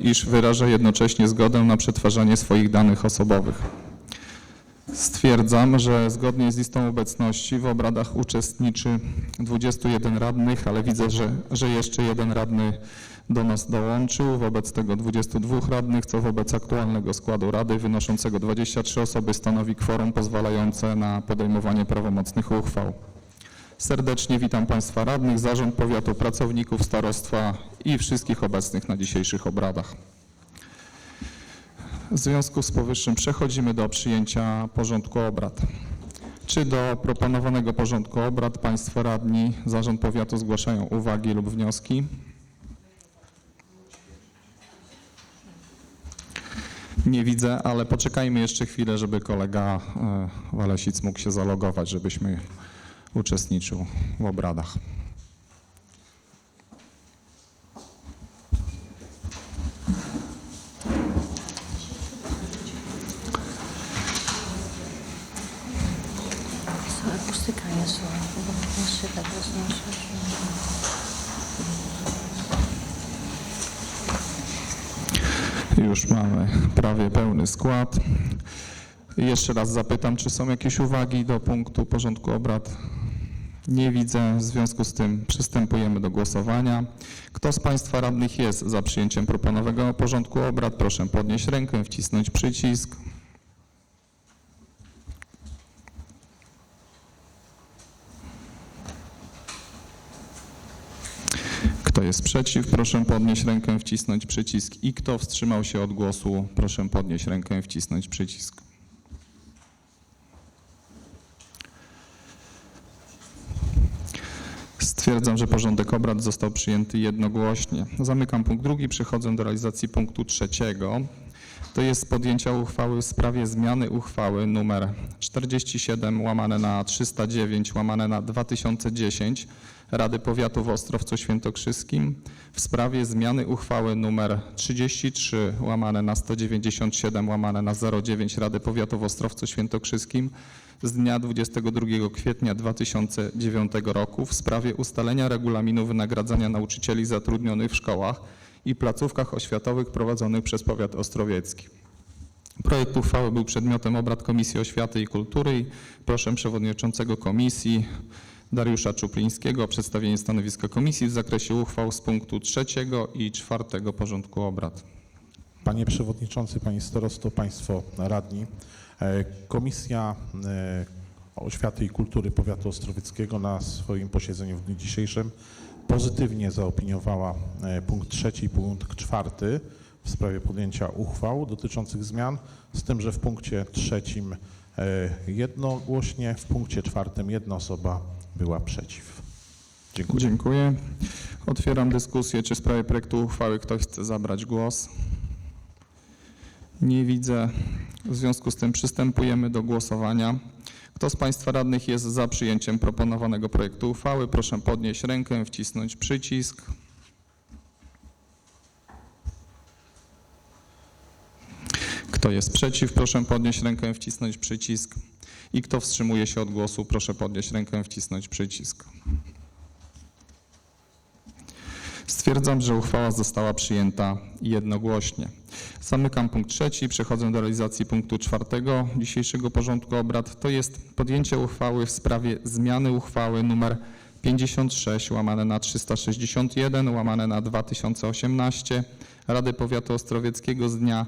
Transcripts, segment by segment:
iż wyraża jednocześnie zgodę na przetwarzanie swoich danych osobowych. Stwierdzam, że zgodnie z listą obecności w obradach uczestniczy 21 radnych, ale widzę, że, że jeszcze jeden radny do nas dołączył. Wobec tego 22 radnych, co wobec aktualnego składu Rady wynoszącego 23 osoby stanowi kworum pozwalające na podejmowanie prawomocnych uchwał. Serdecznie witam Państwa radnych, zarząd powiatu, pracowników starostwa i wszystkich obecnych na dzisiejszych obradach. W związku z powyższym przechodzimy do przyjęcia porządku obrad. Czy do proponowanego porządku obrad Państwo radni, zarząd powiatu zgłaszają uwagi lub wnioski? Nie widzę, ale poczekajmy jeszcze chwilę, żeby kolega e, Walesic mógł się zalogować, żebyśmy uczestniczył w obradach. Już mamy prawie pełny skład. Jeszcze raz zapytam, czy są jakieś uwagi do punktu porządku obrad? Nie widzę, w związku z tym przystępujemy do głosowania. Kto z Państwa radnych jest za przyjęciem proponowanego porządku obrad? Proszę podnieść rękę, wcisnąć przycisk. Kto jest przeciw, proszę podnieść rękę, wcisnąć przycisk. I kto wstrzymał się od głosu, proszę podnieść rękę, wcisnąć przycisk. Stwierdzam, że porządek obrad został przyjęty jednogłośnie. Zamykam punkt drugi, przechodzę do realizacji punktu trzeciego. To jest podjęcia uchwały w sprawie zmiany uchwały numer 47 łamane na 309 łamane na 2010 Rady Powiatu w Ostrowcu Świętokrzyskim w sprawie zmiany uchwały numer 33 łamane na 197 łamane na 09 Rady Powiatu w Ostrowcu Świętokrzyskim z dnia 22 kwietnia 2009 roku w sprawie ustalenia regulaminu wynagradzania nauczycieli zatrudnionych w szkołach i placówkach oświatowych prowadzonych przez powiat ostrowiecki. Projekt uchwały był przedmiotem obrad Komisji Oświaty i Kultury proszę przewodniczącego komisji Dariusza Czuplińskiego o przedstawienie stanowiska komisji w zakresie uchwał z punktu trzeciego i czwartego porządku obrad. Panie Przewodniczący, Panie Starosto, Państwo Radni, e, Komisja e, Oświaty i Kultury Powiatu Ostrowieckiego na swoim posiedzeniu w dniu dzisiejszym pozytywnie zaopiniowała e, punkt trzeci i punkt czwarty w sprawie podjęcia uchwał dotyczących zmian, z tym, że w punkcie trzecim e, jednogłośnie, w punkcie czwartym jedna osoba była przeciw. Dziękuję. Dziękuję. Otwieram dyskusję. Czy w sprawie projektu uchwały ktoś chce zabrać głos? Nie widzę. W związku z tym przystępujemy do głosowania. Kto z Państwa radnych jest za przyjęciem proponowanego projektu uchwały? Proszę podnieść rękę, wcisnąć przycisk. Kto jest przeciw? Proszę podnieść rękę, wcisnąć przycisk. I kto wstrzymuje się od głosu? Proszę podnieść rękę, wcisnąć przycisk. Stwierdzam, że uchwała została przyjęta jednogłośnie. Zamykam punkt trzeci, przechodzę do realizacji punktu czwartego dzisiejszego porządku obrad. To jest podjęcie uchwały w sprawie zmiany uchwały numer 56 łamane na 361 łamane na 2018 Rady Powiatu Ostrowieckiego z dnia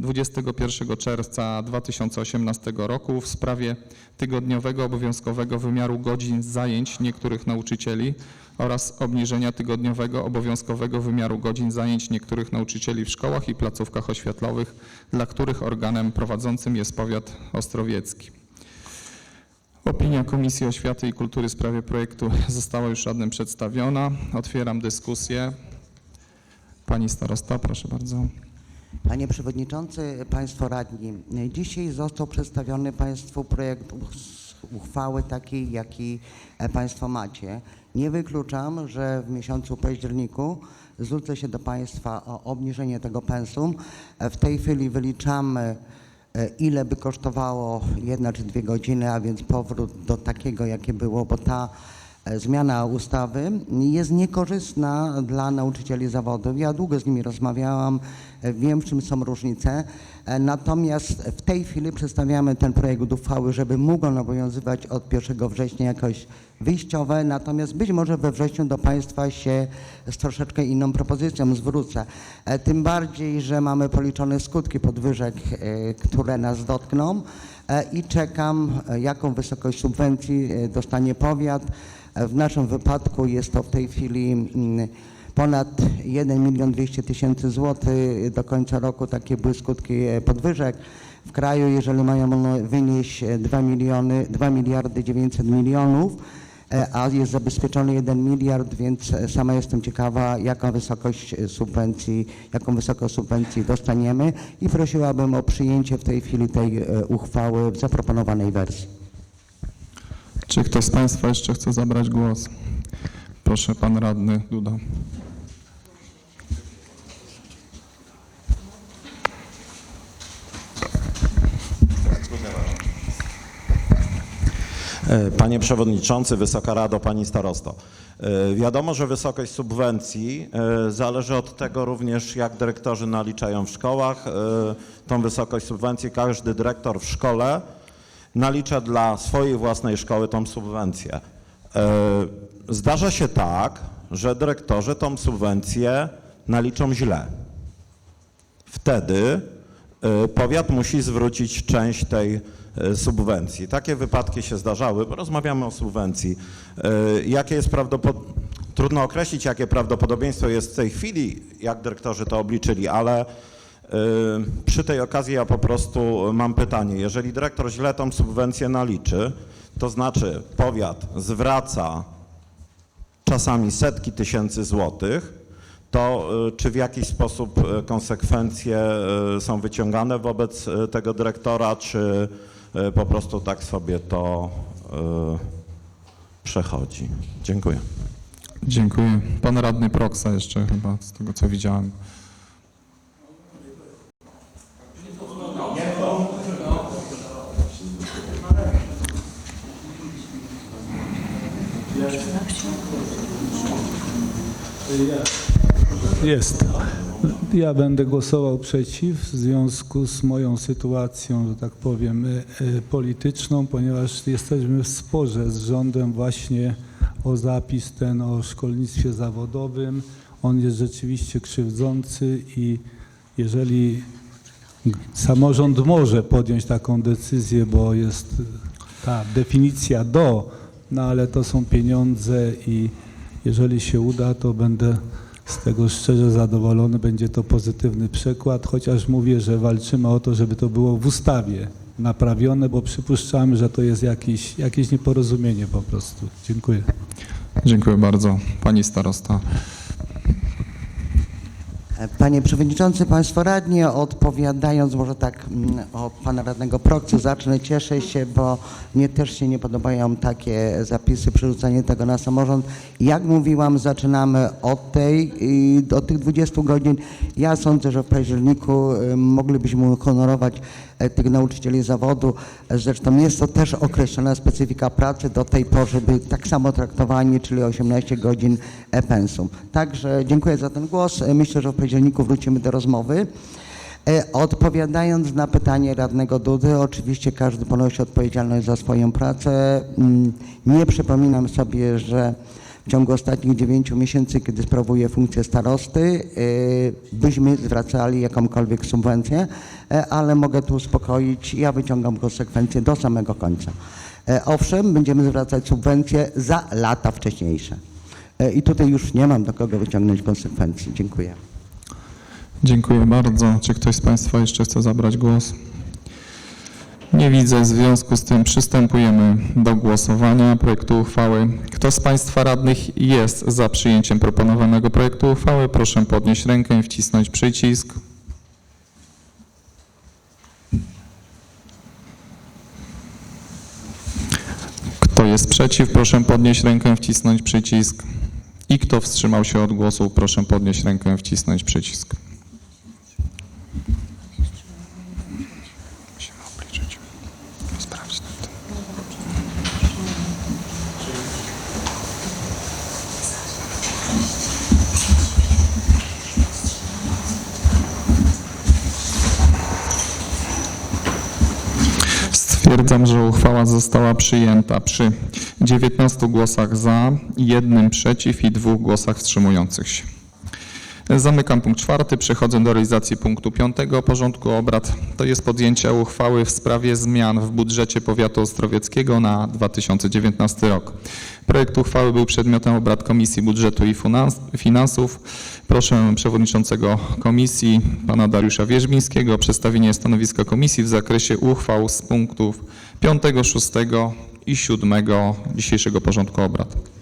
21 czerwca 2018 roku w sprawie tygodniowego obowiązkowego wymiaru godzin zajęć niektórych nauczycieli oraz obniżenia tygodniowego obowiązkowego wymiaru godzin zajęć niektórych nauczycieli w szkołach i placówkach oświatlowych, dla których organem prowadzącym jest powiat ostrowiecki. Opinia Komisji Oświaty i Kultury w sprawie projektu została już radnym przedstawiona. Otwieram dyskusję. Pani starosta, proszę bardzo. Panie Przewodniczący, Państwo Radni, dzisiaj został przedstawiony Państwu projekt uch- uchwały takiej, jaki e, Państwo macie. Nie wykluczam, że w miesiącu październiku zwrócę się do Państwa o obniżenie tego pensum. E, W tej chwili wyliczamy, e, ile by kosztowało jedna czy dwie godziny, a więc powrót do takiego, jakie było, bo ta zmiana ustawy jest niekorzystna dla nauczycieli zawodów. Ja długo z nimi rozmawiałam. e, wiem, w czym są różnice. E, Natomiast w tej chwili przedstawiamy ten projekt uchwały, żeby mógł on obowiązywać od 1 września jakoś wyjściowe, natomiast być może we wrześniu do Państwa się z troszeczkę inną propozycją zwrócę. E, Tym bardziej, że mamy policzone skutki podwyżek, e, które nas dotkną e, i czekam, e, jaką wysokość subwencji e, dostanie powiat. E, W naszym wypadku jest to w tej chwili mm, ponad 1 milion 200 tysięcy złotych. Do końca roku takie były skutki e, podwyżek. W kraju, jeżeli mają one wynieść e, 2 miliony, 2 miliardy 900 milionów, e, a jest zabezpieczony 1 miliard, więc e, sama jestem ciekawa, jaką wysokość e, subwencji, jaką wysokość subwencji dostaniemy i prosiłabym o przyjęcie w tej chwili tej e, uchwały w zaproponowanej wersji. Czy ktoś z Państwa jeszcze chce zabrać głos? Proszę, Pan Radny Duda. E, Panie Przewodniczący, Wysoka Rado, Pani Starosto. E, Wiadomo, że wysokość subwencji e, zależy od tego również, jak dyrektorzy naliczają w szkołach. Tą wysokość subwencji każdy dyrektor w szkole nalicza dla swojej własnej szkoły tą subwencję. E, Zdarza się tak, że dyrektorzy tą subwencję naliczą źle. Wtedy y, powiat musi zwrócić część tej y, subwencji. Takie wypadki się zdarzały, bo rozmawiamy o subwencji. Jakie jest prawdopodobieństwo, trudno określić, jakie prawdopodobieństwo jest w tej chwili, jak dyrektorzy to obliczyli, ale przy tej okazji ja po prostu mam pytanie. Jeżeli dyrektor źle tą subwencję naliczy, to znaczy powiat zwraca czasami setki tysięcy złotych, to y, czy w jakiś sposób y, konsekwencje są wyciągane wobec tego dyrektora, czy po prostu tak sobie to przechodzi? Dziękuję. Dziękuję. Pan Radny Proksa jeszcze chyba, z tego co widziałem. Jest. Ja będę głosował przeciw w związku z moją sytuacją, że tak powiem, y, y, polityczną, ponieważ jesteśmy w sporze z rządem właśnie o zapis ten o szkolnictwie zawodowym. On jest rzeczywiście krzywdzący i jeżeli samorząd może podjąć taką decyzję, bo jest ta definicja do, no ale to są pieniądze i jeżeli się uda, to będę z tego szczerze zadowolony. Będzie to pozytywny przykład, chociaż mówię, że walczymy o to, żeby to było w ustawie naprawione, bo przypuszczamy, że to jest jakieś, jakieś nieporozumienie po prostu. Dziękuję. Dziękuję bardzo. Pani Starosta. Panie Przewodniczący, Państwo Radni, odpowiadając może tak mm, o Pana Radnego Prokcy, zacznę. Cieszę się, bo mnie też się nie podobają takie zapisy, przerzucanie tego na samorząd. Jak mówiłam, zaczynamy od tej, od tych 20 godzin. Ja sądzę, że w październiku y, moglibyśmy honorować tych nauczycieli zawodu. Zresztą jest to też określona specyfika pracy. Do tej pory byli tak samo traktowani, czyli 18 godzin e, pensum. Także dziękuję za ten głos. E, Myślę, że w październiku wrócimy do rozmowy. E, Odpowiadając na pytanie radnego Dudy, oczywiście każdy ponosi odpowiedzialność za swoją pracę. Mm, Nie przypominam sobie, że w ciągu ostatnich dziewięciu miesięcy, kiedy sprawuję funkcję starosty, e, byśmy zwracali jakąkolwiek subwencję, e, ale mogę tu uspokoić, ja wyciągam konsekwencje do samego końca. E, Owszem, będziemy zwracać subwencje za lata wcześniejsze. I tutaj już nie mam do kogo wyciągnąć konsekwencji. Dziękuję. Dziękuję bardzo. Czy ktoś z Państwa jeszcze chce zabrać głos? Nie widzę, w związku z tym przystępujemy do głosowania projektu uchwały. Kto z Państwa radnych jest za przyjęciem proponowanego projektu uchwały, proszę podnieść rękę i wcisnąć przycisk. Kto jest przeciw, proszę podnieść rękę, wcisnąć przycisk. I kto wstrzymał się od głosu, proszę podnieść rękę, wcisnąć przycisk. Musimy obliczyć. Sprawdź na tym. Stwierdzam, że uchwała została przyjęta przy 19 głosach za, jednym przeciw i dwóch głosach wstrzymujących się. Zamykam punkt czwarty. Przechodzę do realizacji punktu piątego porządku obrad. To jest podjęcie uchwały w sprawie zmian w budżecie powiatu ostrowieckiego na 2019 rok. Projekt uchwały był przedmiotem obrad Komisji Budżetu i Finans- Finansów. Proszę przewodniczącego komisji, pana Dariusza Wierzbińskiego, o przedstawienie stanowiska komisji w zakresie uchwał z punktów 5, 6 i 7 dzisiejszego porządku obrad.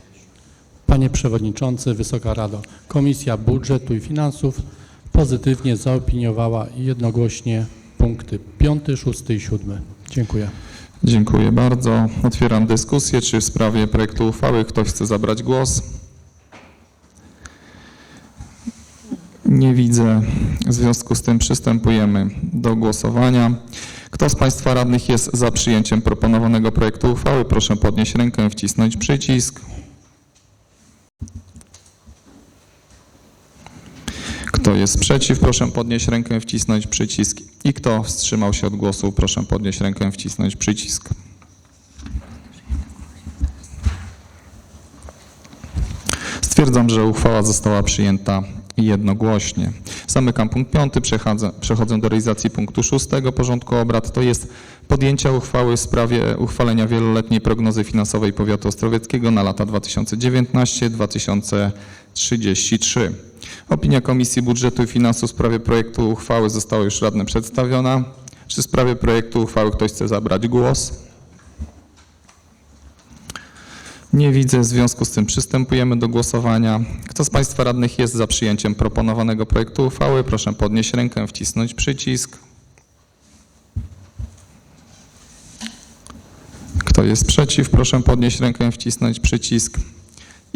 Panie Przewodniczący, Wysoka Rado, Komisja Budżetu i Finansów pozytywnie zaopiniowała jednogłośnie punkty 5, 6 i 7. Dziękuję. Dziękuję bardzo. Otwieram dyskusję. Czy w sprawie projektu uchwały ktoś chce zabrać głos? Nie widzę. W związku z tym przystępujemy do głosowania. Kto z Państwa radnych jest za przyjęciem proponowanego projektu uchwały? Proszę podnieść rękę, wcisnąć przycisk. Kto jest przeciw? Proszę podnieść rękę, wcisnąć przycisk. I kto wstrzymał się od głosu? Proszę podnieść rękę, wcisnąć przycisk. Stwierdzam, że uchwała została przyjęta jednogłośnie. Zamykam punkt piąty, przechodzę, przechodzę do realizacji punktu szóstego porządku obrad. To jest podjęcia uchwały w sprawie uchwalenia wieloletniej prognozy finansowej powiatu ostrowieckiego na lata 2019-2033. Opinia Komisji Budżetu i Finansów w sprawie projektu uchwały została już radnym przedstawiona. Czy w sprawie projektu uchwały ktoś chce zabrać głos? Nie widzę, w związku z tym przystępujemy do głosowania. Kto z Państwa radnych jest za przyjęciem proponowanego projektu uchwały? Proszę podnieść rękę, wcisnąć przycisk. Kto jest przeciw? Proszę podnieść rękę, wcisnąć przycisk.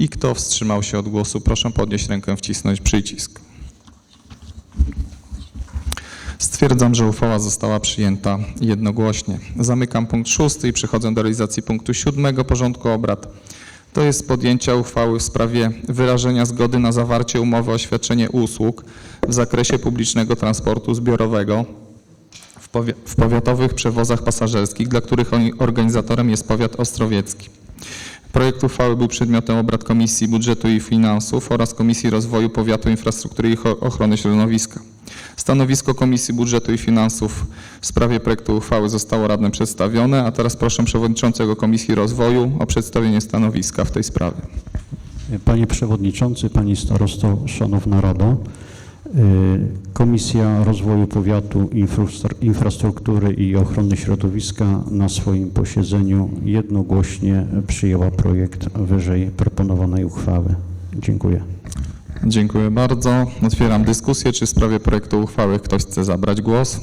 I kto wstrzymał się od głosu? Proszę podnieść rękę, wcisnąć przycisk. Stwierdzam, że uchwała została przyjęta jednogłośnie. Zamykam punkt szósty i przechodzę do realizacji punktu siódmego porządku obrad. To jest podjęcia uchwały w sprawie wyrażenia zgody na zawarcie umowy o świadczenie usług w zakresie publicznego transportu zbiorowego w, powi- w powiatowych przewozach pasażerskich, dla których organizatorem jest powiat ostrowiecki. Projekt uchwały był przedmiotem obrad Komisji Budżetu i Finansów oraz Komisji Rozwoju Powiatu, Infrastruktury i Ochrony Środowiska. Stanowisko Komisji Budżetu i Finansów w sprawie projektu uchwały zostało radnym przedstawione, a teraz proszę przewodniczącego Komisji Rozwoju o przedstawienie stanowiska w tej sprawie. Panie Przewodniczący, Pani Starosto, Szanowna Rado, Komisja Rozwoju Powiatu, Infrastru- Infrastruktury i Ochrony Środowiska na swoim posiedzeniu jednogłośnie przyjęła projekt wyżej proponowanej uchwały. Dziękuję. Dziękuję bardzo. Otwieram dyskusję. Czy w sprawie projektu uchwały ktoś chce zabrać głos?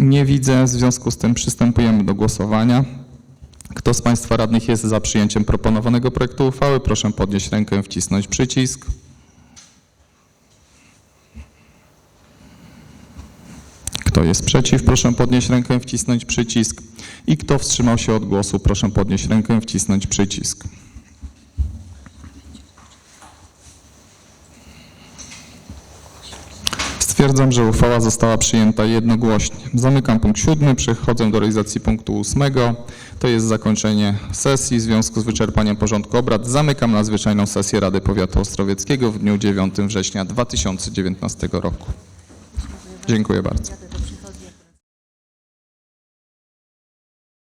Nie widzę. W związku z tym przystępujemy do głosowania. Kto z Państwa radnych jest za przyjęciem proponowanego projektu uchwały? Proszę podnieść rękę, wcisnąć przycisk. Kto jest przeciw? Proszę podnieść rękę, wcisnąć przycisk. I kto wstrzymał się od głosu? Proszę podnieść rękę, wcisnąć przycisk. Stwierdzam, że uchwała została przyjęta jednogłośnie. Zamykam punkt siódmy, przechodzę do realizacji punktu ósmego. To jest zakończenie sesji w związku z wyczerpaniem porządku obrad. Zamykam nadzwyczajną sesję Rady Powiatu Ostrowieckiego w dniu 9 września 2019 roku. Dziękuję bardzo.